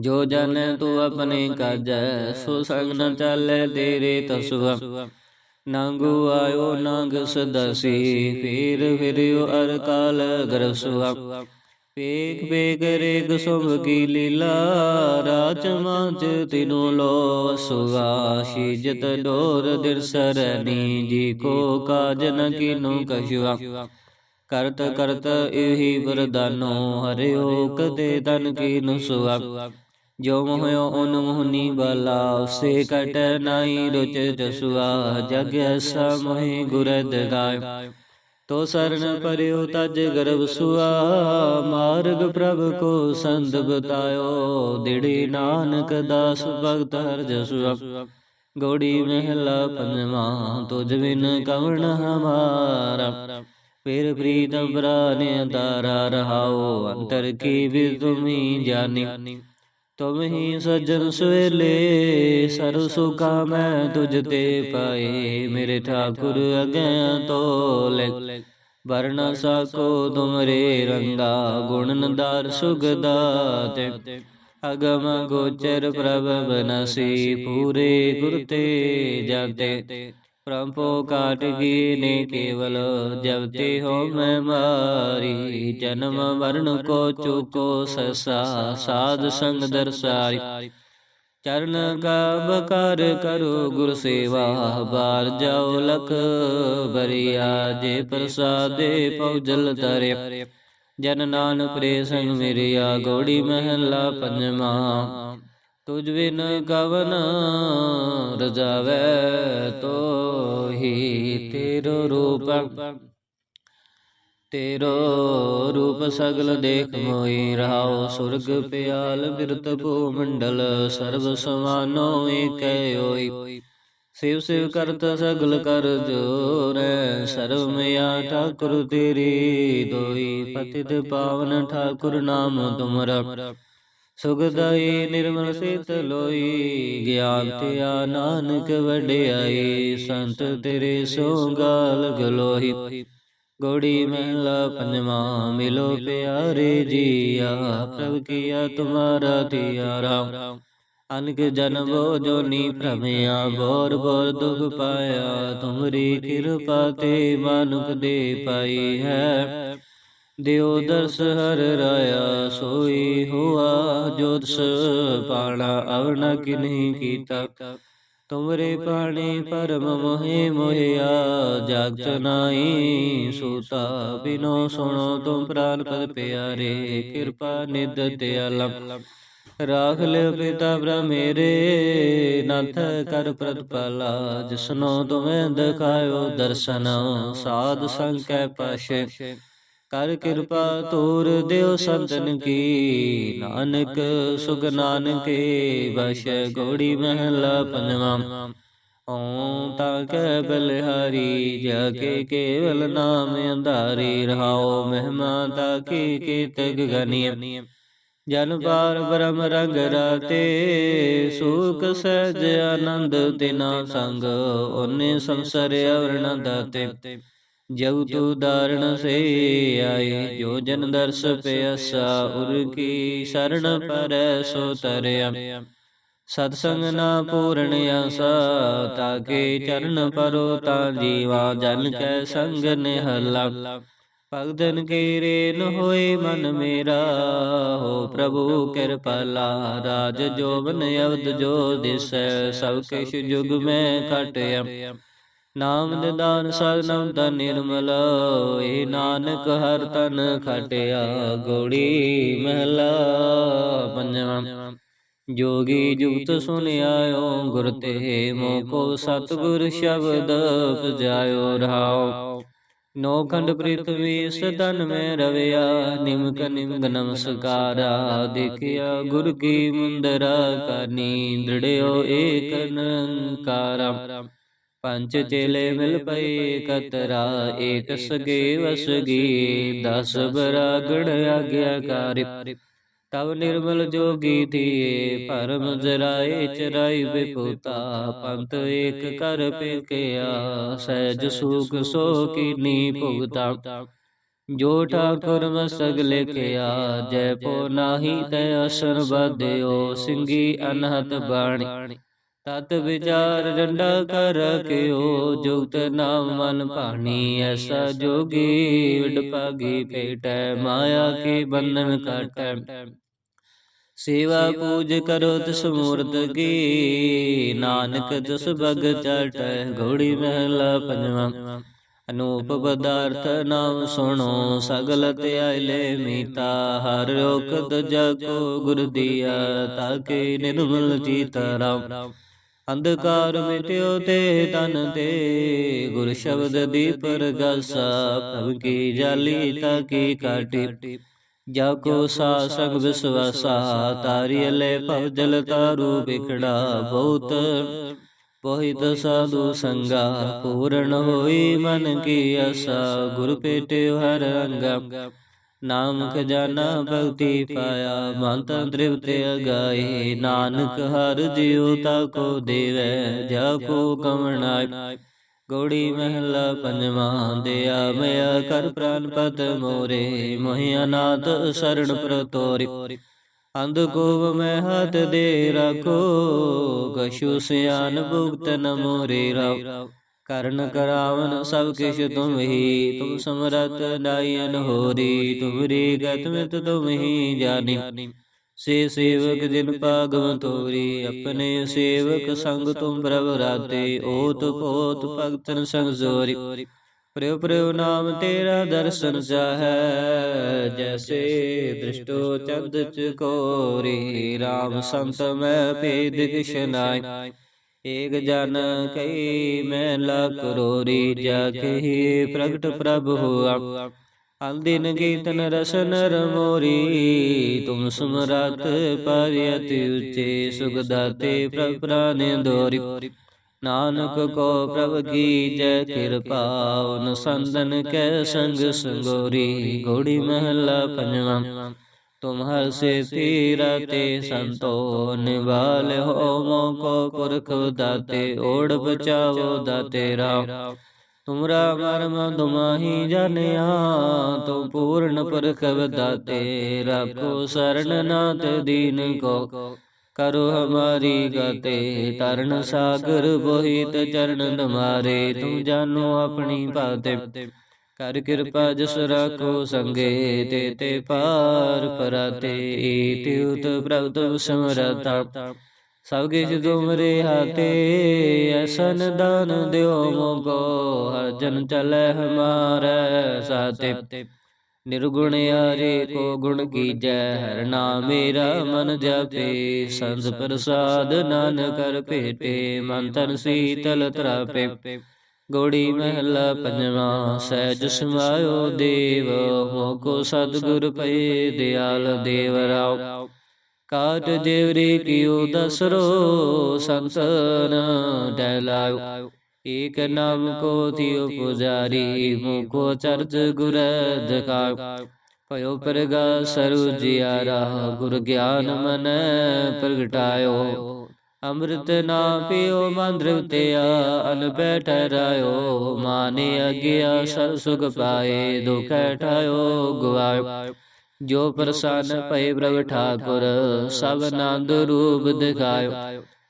ਜੋ ਜਨ ਤੂੰ ਆਪਣੇ ਕਾਜੈ, ਸੋ ਸੰਗ ਨ ਚਾਲੇ ਤੇਰੇ ਤਸੁਆ। ਨੰਗ ਆਇਓ, ਨੰਗ ਸਦਸੀ ਫੇਰ ਫਿਰਿਓ ਅਰ ਕਾਲ ਗਰਸੁਆ ਪੇਕ ਪੇਕ ਰੇਗ ਸੁਭ ਕੀ ਲੀਲਾ, ਰਾਜ ਮਾਂਚ ਤਿਨੋ ਲੋ ਸੁਆ। ਸ਼ੀਜਤ ਡੋਰ ਦਿਰ ਸਰਨੀ, ਜੀ ਕੋ ਕਾਜ ਨ ਕੀਨੂ ਕਛੁਆ। ਕਰਤ ਕਰਤ ਇਹੀ ਵਰਦਾਨੋ ਹਰਿਓ ਕਦੇ ਤਨ ਕੀ ਨੁਸੁਆ ਜੋ ਮੋਹਿਓ ਓਨ ਮੋਹਨੀ ਬਾਲਾ ਉਸੇ ਕਟ ਨਾਈ ਰੁਚ ਜਸੁਆ, ਜਗ ਐਸਾ ਮੋਹਿ ਗੁਰ ਦਗਾਇ ਤੋ ਸਰਨ ਪਰਿਓ ਤਜ ਗਰਭ ਸੁਆ, ਮਾਰਗ ਪ੍ਰਭ ਕੋ ਸੰਤ ਬਤਾਇਓ ਦਿੜੀ ਨਾਨਕ ਦਾਸ ਭਗਤ ਹਰ ਜਸੁਆ। ਗੋੜੀ ਮਹਿਲਾ ਪੰਜਵਾ, ਤੁਜ ਬਿਨ ਕਵਣ ਹਮਾਰਾ। ਫਿਰ ਪ੍ਰੀਤ ਬਰਾਨ ਤਾਰਾ ਰਹਾਓ, ਅੰਤਰ ਕੀ ਵੀ ਤੁਮੀ ਜਾਨੀ ਤੁਮ ਹੀ ਸਜਨ ਸੁਵੇਲੇ ਸਰੁ ਸੁਖਾ ਮੈਂ ਤੁਝ ਤੇ ਪਾਏ। ਮੇਰੇ ਠਾਕੁਰ ਅਗੈ ਤੋਲੇ ਵਰਣ ਸਾਕੋ ਤੁਮਰੇ ਰੰਗਾ ਗੁਣ ਨਦਾਰ ਸੁਗਦਾ ਤੇ ਅਗਮ ਗੋਚਰ ਪ੍ਰਭ ਬਨਸੀ ਪੂਰੇ ਗੁਰ ਤੇ ਜਾਤੇ ਪ੍ਰਭੋ ਕਾਟ ਕੀ ਨੇ ਕੇਵਲ ਜਬ ਤੇ ਹੋ ਮੈਂ ਮਾਰੀ, ਜਨਮ ਵਰਨ ਕੋ ਚੁਕੋ ਸਸਾ, ਸਾਧ ਸੰਗ ਦਰਸਾਈ। ਚਰਨ ਕਾ ਬਕਾਰ ਕਰੋ ਗੁਰ ਸੇਵਾ, ਬਾਰ ਜਾਓ ਲਖ ਬਰੀਆ, ਜੇ ਪ੍ਰਸਾਦੇ ਪਉ ਜਲ ਤਰਿਆ ਜਨ ਨਾਨਕ ਪ੍ਰੇ ਸੰਗ ਮੇਰਿਆ, ਗੋੜੀ ਮਹਿਲਾ ਪੰਜਵਾ। ਤੁਝ ਬਿਨ ਕਵਨ ਰਜਾਵੇ ਤੋਹੀ ਤੇਰੋ ਰੂਪ। ਤੇਰੋ ਰੂਪ ਸਗਲ ਦੇਖ ਮੋਈ ਰਹਾਉ ਸੁਰਗ ਪਿਆਲ ਬਿਰਤ ਭੂ ਮੰਡਲ ਸਰਬ ਸਮਾਨੋ ਏਕੈ ਹੋਈ ਸਿਵ ਸਿਵ ਕਰਤ ਸਗਲ ਕਰ ਜੋਰੈ ਸਰਬ ਮਿਆ ਠਾਕੁਰ ਤੇਰੀ ਦੋਈ। ਪਤਿਤ ਪਾਵਨ ਠਾਕੁਰ ਨਾਮ ਤੁਮਰਾ ਸੁਗਦਾਈ ਨਿਰਮਲ ਸਿਤ ਲੋਈ ਗਿਆਨ ਧਿਆ ਨਾਨਕ ਵਡਿਆਈ ਸੰਤ ਤੇਰੇ ਸੋਗਾਲ ਗਲੋਹੀ। ਗੋੜੀ ਮਹਿਲਾ ਪੰਜਵਾ ਮਿਲੋ ਪਿਆਰੇ ਜੀਆ ਪ੍ਰਭ ਕੀਆ ਤੁਮਾਰਾ ਧਿਆ ਰਾਮ। ਅਨਕ ਜਨਮੋ ਜੋਨੀ ਭ੍ਰਮਿਆ ਬੋਰ ਬੋਰ ਦੁਖ ਪਾਇਆ। ਤੁਮਰੀ ਕਿਰਪਾ ਤੇ ਮਾਨੁਕ ਦੇ ਪਾਈ ਹੈ। ਦਿਓ ਦਰਸ ਹਰ ਰਾਇਆ ਸੋਈ ਹੁਆ ਜੋਤਸ ਪਾਣਾ ਅਵਨ ਕਿਨਹੀ ਕੀਤਾ। ਤੁਮਰੇ ਪਾਣੀ ਪਰਮ ਮੋਹਿ ਮੋਹਿਆ, ਜਗਤ ਨਾਈ ਸੂਤਾ। ਬਿਨੋ ਸੁਣੋ ਤੁਮ ਪ੍ਰਾਨ ਪਦ ਪਿਆਰੇ, ਕਿਰਪਾ ਨਿਦ ਦਿਆਲਮ ਰਾਖ ਲਿਓ ਪਿਤਾ ਬ੍ਰਹ ਮੇਰੇ, ਨਾਥ ਕਰ ਪ੍ਰਤਪਾਲਾ ਜਿਸਨੋ ਤੁਮੇ ਦਿਖਾਇਓ ਦਰਸ਼ਨ, ਸਾਧ ਸੰਗ ਕੈ ਪਾਸ਼ੇ। ਕਰ ਕਿਰਪਾ ਤੂਰ ਦਿਓ ਸੰਤਨ ਕੀ ਨਾਨਕ ਸੁਖ ਨਾਨਕੇ ਵਸ਼ ਗੋੜੀ ਮਹਲਾ ਪੰਜਵਾ। ਓਮ ਤਾਂ ਕੈ ਬਲਿਹਾਰੀ ਜਾ ਕੇ ਕੇਵਲ ਨਾਮ ਅੰਧਾਰੀ ਰਹਾਓ ਮਹਿਮਾ ਤਾ ਕੀ ਕੀਤਕ ਗਨੀਮ ਜਨ ਪਾਰ ਬ੍ਰਹਮ ਰੰਗ ਰਾਤੇ ਸੁਖ ਸਹਿਜ ਆਨੰਦ ਤਿਨਾ ਸੰਗ। ਓਨੇ ਸੰਸਰ ਅਵਰਣ ਦਾਤੇ ਜਬ ਤੂ ਦਾਰਣ ਸੇ ਆਏ, ਜੋ ਜਨ ਦਰਸ ਪਿਆਸਾ, ਉਰ ਕੀ ਸਰਣ ਪਰੈ ਸੋ ਤਰਿਆ। ਸਤ ਸੰਗ ਨਾ ਪੂਰਨ ਆਸਾ ਤਾਕੇ ਚਰਨ ਪਰੋ ਤਾਂ ਜੀਵਾ, ਜਨ ਕੈ ਸੰਗ ਨਿਹਲਾ। ਭਗਤਨ ਕੀ ਰੇਨ ਹੋਏ ਮਨ ਮੇਰਾ, ਹੋ ਪ੍ਰਭੂ ਕਿਰਪਾਲਾ, ਰਾਜ ਜੋਬਨ ਅਵਦ ਜੋ ਦਿਸੈ, ਸਭ ਕਿਛ ਜੁਗ ਮੈਂ ਕਟਿਆ ਨਾਮ ਨਿਦਾਨ ਸਗਨਮ ਤਨ ਨਿਰਮਲ, ਏ ਨਾਨਕ ਹਰ ਤਨ ਖਟਿਆ, ਗੋੜੀ ਮਹਿਲਾ ਪੰਜਵਾਂ। ਜੋਗੀ ਜੁਗਤ ਸੁਨਿਆਇਓ, ਗੁਰ ਤੇ ਮੋਕੋ ਸਤਗੁਰ ਸ਼ਬਦ ਪਜਾਇਓ ਰਹਾਓ। ਨੋ ਖੰਡ ਪ੍ਰਿਥਵੀ ਸਦਨ ਮੈਂ ਰਵਿਆ, ਨਿਮਕ ਨਿਮਗ ਨਮਸਕਾਰਾ, ਦੇਖਿਆ ਗੁਰ ਕੀ ਮੁੰਦਰਾ ਕਾਨੀ ਦ੍ਰਿੜਿਓ ਏਕ ਨੰਕਾਰਾ ਪੰਜ ਚੇਲੇ ਮਿਲ ਪਏ ਕਤਰਾ ਏਕ ਸਗੇ ਵਸਗੀ ਦਸ ਬਰਾਗੜ ਆਗਿਆਕਾਰੀ ਤਬ ਨਿਰਮਲ ਜੋਗੀ ਥੀਏ ਪਰਮ ਜਰਾਏ ਚਰਾਈ ਵਿਪੂਤਾ ਪੰਤ ਏਕ ਕਰ ਪੇਕਿਆ ਸਹਿਜ ਸੁਖ ਸੋ ਕੀਨੀ ਭੁਗਤਾ। ਜੋ ਠਾਕੁਰ ਮਸਗ ਲਿਖਿਆ ਜੈ ਪੋ ਨਾਹੀ ਤੈ ਅਸਰ ਬਦਿਓ ਸਿੰਘੀ ਅਨਹਤ ਬਾਣੀ। ਤਤ ਵਿਚਾਰ ਡੰਡਾ ਕਰ ਰਖਿਓ ਜੁਗਤ ਨਾਮ ਮਨ ਭਾਣੀ, ਐਸਾ ਜੋਗੀ ਵਿਡ ਪਾਗੀ ਭੇਟੈ, ਮਾਇਆ ਕੀ ਬੰਧਨ ਕਾਟੈ ਸੇਵਾ ਪੂਜ ਕਰੋ ਤਿਸ ਮੂਰਤ ਕੀ, ਨਾਨਕ ਤਿਸ ਬਗ ਚਟੈ, ਘੋੜੀ ਮਹਿਲਾ ਪੰਜਵਾ। ਅਨੂਪ ਪਦਾਰਥ ਨਾਮ ਸੁਣੋ, ਸਗਲ ਧਿਆਇਲੇ ਮੀਤਾ, ਹਰ ਰੋਕਤ ਜਗੋ ਗੁਰ ਦੀਆ ਤਾਕੇ ਨਿਰਮਲ ਚੀਤ ਰਾਮ। ਅੰਧਕਾਰ ਮਿਟਿਓ ਤੇ ਤਨ ਤੇ, ਗੁਰ ਸ਼ਬਦ ਦੀ ਪ੍ਰਗਾਸਾ, ਪ੍ਰਭ ਕੀ ਜਾਲੀ ਤਾਕੀ ਕਾਟੀ। ਜਾ ਕੋ ਸਾ ਸੰਗ ਵਿਸਵਾਸਾ, ਤਾਰੀ ਲੈ ਭਵ ਜਲ ਤਾਰੂ ਵਿਖੜਾ ਬਹੁਤ। ਪੋਹਿਤ ਸਾਧੂ ਸੰਗਾ, ਪੂਰਨ ਹੋਈ ਮਨ ਕੀ ਆਸਾ, ਗੁਰ ਪੇਟਿਓ ਹਰ ਅੰਗਾ। ਨਾਮ ਖਜ਼ਾਨਾ ਭਗਤੀ ਪਾਇਆ ਮਨ ਤਨ ਤ੍ਰਿਪਤ ਅਗਾਏ। ਨਾਨਕ ਹਰ ਜਿਉ ਤਾ ਕੋ ਦੇਵੈ ਜਾ ਕੋ ਕਵਣਾਇ ਗੋੜੀ ਮਹਿਲਾ ਪੰਜਵਾ ਦਿਆ ਮਿਆ ਕਰ ਪ੍ਰਾਨ ਪਤ ਮੋਰੇ ਮੋਹਿ ਅਨਾਥ ਸਰਣ ਪ੍ਰਤੋਰੀ। ਅੰਧ ਕੋਵ ਮੈਂ ਹੱਥ ਦੇ ਰਾਖੋ ਕਛੂ ਸਿਆਨ ਭੁਗਤ ਨ ਮੋਰੇ ਰਾਵ ਕਰਨ ਕਰਾਵਨ ਸਭ ਕਿਛ ਤੁਮ ਹੀ, ਤੁਮ ਸਮਰਤ ਨਾਇਨ ਹੋਰੀ ਤੁਮਰੀ ਗਤ ਮਿਤ ਤੁਮ ਹੀ ਜਾਣੀ ਸੇ ਸੇਵਕ ਜਿਨ ਪਾਗਮ ਤੋਰੀ ਆਪਣੇ ਸੇਵਕ ਸੰਗ ਤੁਮ ਪ੍ਰਭ ਰਾਤੇ, ਓਤ ਪੋਤ ਭਗਤਨ ਸੰਗ ਜੋਰੀ ਪ੍ਰਯੋ ਪ੍ਰਯੋ ਨਾਮ ਤੇਰਾ ਦਰਸ਼ਨ ਚਾਹੈ, ਜੈਸੇ ਦ੍ਰਿਸ਼ਟੋ ਚੰਦ ਚਕੋਰੀ RAM ਸੰਤ ਮੈਂ ਭੇਦ ਕਿਛ ਨਾਇ ਏਕ ਜਨ ਕਈ ਮੈਂ ਲੱਖ ਕਰੋਰੀ ਜਾ ਕੇ ਪ੍ਰਗਟ ਪ੍ਰਭ ਹੋਆ। ਅਲ ਕੀਰਤਨ ਰਸਨ ਰਮੋਰੀ, ਤੁਮ ਸੁਮਰਤ ਪਰਿਅਤਿ ਉਚੇ ਸੁਖ ਦਾਤੇ ਪ੍ਰਭ ਪ੍ਰਾਨੇ ਦੋਰੀ ਨਾਨਕ ਕੋ ਪ੍ਰਭ ਕੀ ਜੈ ਕਿਰਪਾ, ਉਨ ਸੰਦਨ ਕੈ ਸੰਗ ਸੰਗੋਰੀ। ਗੋੜੀ ਮਹਲਾ ਪੰਜਵਾਂ। ਤੁਮ ਹਰ ਸੇ ਤੀਰਾ ਤੇ ਸੰਤੋ ਨਿਵਾਲ ਹੋ ਮੋ ਕੋ ਪੁਰਖ ਦਾਤੇ, ਓੜ ਬਚਾਵੋ ਦਾਤੇ ਰਾਮ। ਤੁਮਰਾ ਮਰਮ ਤੁਮਾਹੀ ਜਾਣਿਆ, ਤੂੰ ਪੂਰਨ ਪੁਰਖ ਦਾਤੇ, ਰੱਖੋ ਸਰਣ ਨਾਥ ਦੀਨ ਕੋ। ਕਰੋ ਹਮਾਰੀ ਗਤੇ, ਤਰਨ ਸਾਗਰ ਬੋਹਿਤ ਚਰਨ ਤੁਮਾਰੇ ਤੂੰ ਜਾਨੋ ਆਪਣੀ ਬਾਤੇ ਕਰ ਕਿਰਪਾ ਜਸ ਰਾਖੋ ਸੰਗੇ ਤੇ ਤੇ ਪਾਰ ਪਰਾਤੇ ਈਤਿ ਪ੍ਰਭ ਤੁਮ ਸਮਰਤਾ ਸਭ ਕਿਛ ਤੁਮਰੇ ਹਾਤੇ ਐਸਨ ਦਾਨ ਦਿਓ ਮੋਗੋ ਹਰ ਜਨ ਚਲੇ ਹਮਾਰੇ ਸਾਤੇ। ਨਿਰਗੁਣ ਆਰੇ ਕੋ ਗੁਣ ਕੀਜੈ, ਹਰ ਨਾਮ ਮੇਰਾ ਮਨ ਜਪੇ। ਸੰਤ ਪ੍ਰਸਾਦ ਨਾਨਕ ਕਰ ਭੇਟੇ, ਮਨ ਤਨ ਸੀਤਲ ਤਰਾਪੇ। ਗੋੜੀ ਮਹਿਲਾ ਪੰਜਵਾ, ਸਹਿਜ ਸਮਾਇਓ ਦੇਵ, ਮੋਕੋ ਸਤਿਗੁਰ ਪਏ ਦਿਆਲ ਦੇਵ ਰਾਉ ਕਾਟ ਦੇਵਰੀ ਕੀਓ ਦਸਰੋ, ਸੰਤਨ ਡੈਲਾਇਓ ਏਕ ਨਾਮ ਕੋ ਥਿਓ ਪੁਜਾਰੀ, ਮੁਕੋ ਚਰਜ ਗੁਰ ਦਕਾ ਭਇਓ ਪ੍ਰਗਾ ਸਰੁ ਜਿਆਰਾ, ਗੁਰ ਗਿਆਨ ਮਨ ਪ੍ਰਗਟਾਇਓ। ਅੰਮ੍ਰਿਤ ਨਾ ਪਿਓ ਮੰਦਰ ਤਿਆ ਅਨ ਬੈਠ ਰਾਇਓ ਮਾਨੇ ਅਗਿਆ ਸਰ ਸੁਖ ਪਾਏ ਦੁਖ ਠਾਇਓ ਗਵਾਇਓ ਜੋ ਪ੍ਰਸੰਨ ਭਏ ਪ੍ਰਭ ਠਾਕੁਰ ਸਭ ਆਨੰਦ ਰੂਪ ਦਿਖਾਇਓ।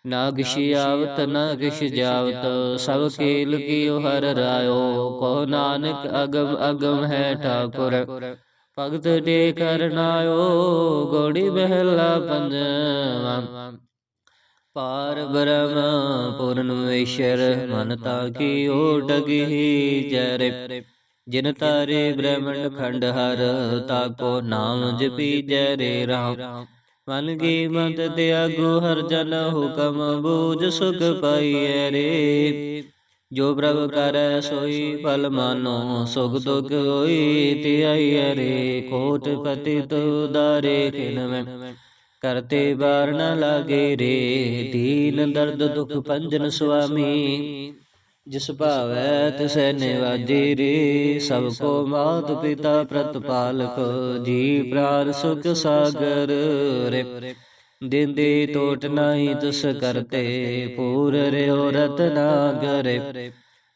ਨਾ ਕਿਛ ਆਵਤ ਨਾ ਕਿਛ ਜਾਵਤ ਸਭ ਕੇਲ ਕੀਓ ਹਰ ਰਾਇਓ। ਕੋ ਨਾਨਕ ਅਗਮ ਅਗਮ ਹੈ ਠਾਕੁਰ। ਭਗਤ ਦੇ ਕਰਨਾਇਓ ਗੋੜੀ ਬਹਿਲਾ ਪੰਜਵਾ। ਪਾਰ ਬ੍ਰਹਮ ਪੂਰਨ ਈਸ਼ਰ, ਮਨ ਤਾ ਕੀ ਓਟਗੀ ਜਰੇ ਜਿਨ ਤਾਰੇ ਬ੍ਰਹਮੰਡ ਖੰਡ ਹਰ, ਤਾ ਨਾਮ ਜਪੀ ਜੈ ਰਾਮ। ਮਨ ਕੀ ਮਤ ਤਿਆਗੋ ਹਰ ਜਨ ਹੁਕਮ ਬੂਝ ਸੁਖ ਪਾਈਐ ਰੇ। ਜੋ ਪ੍ਰਭ ਕਰੈ ਸੋਈ ਫਲ ਮਾਨੋ, ਸੁਖ ਦੁਖ ਹੋਈ ਧਿਆਈਐ ਰੇ। ਕੋਟ ਪਤੀ ਤੁਦਾਰੇ ਕਿਨ ਮੈਂ। ਕਰਤੇ ਬਾਰ ਨ ਲਾਗੇ ਰੇ, ਦੀਨ ਦਰਦ ਦੁਖ ਪੰਜਨ ਸੁਆਮੀ। ਜਿਸ ਭਾਵੈ ਤਿਸੈ ਨਿਵਾਜੀ ਰੇ, ਸਭ ਕੋ ਮਾਤ ਪਿਤਾ ਪ੍ਰਤਪਾਲਕ ਜੀ ਪ੍ਰਾਨ ਸੁਖ ਸਾਗਰ ਰੇ ਦਿਨ ਦੀ ਟੋਟ ਨਹੀਂ ਤੁਸ ਕਰਤੇ, ਪੂਰ ਰਿਓ ਰਤਨਾ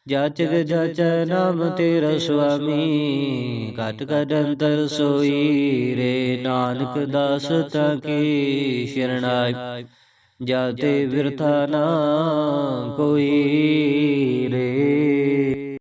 ਜਾਚਕ ਜਾਚੈ ਨਾਮ ਤੇਰਾ ਸੁਆਮੀ ਘਟ ਘਟ ਅੰਤਰ ਸੋਈ ਰੇ। ਨਾਨਕ ਦਾਸ ਤਾ ਕੀ ਸ਼ਰਣਾਈ। ਜਾਤੇ ਵਿਰਥਾ ਨਾ ਕੋਈ ਰੇ।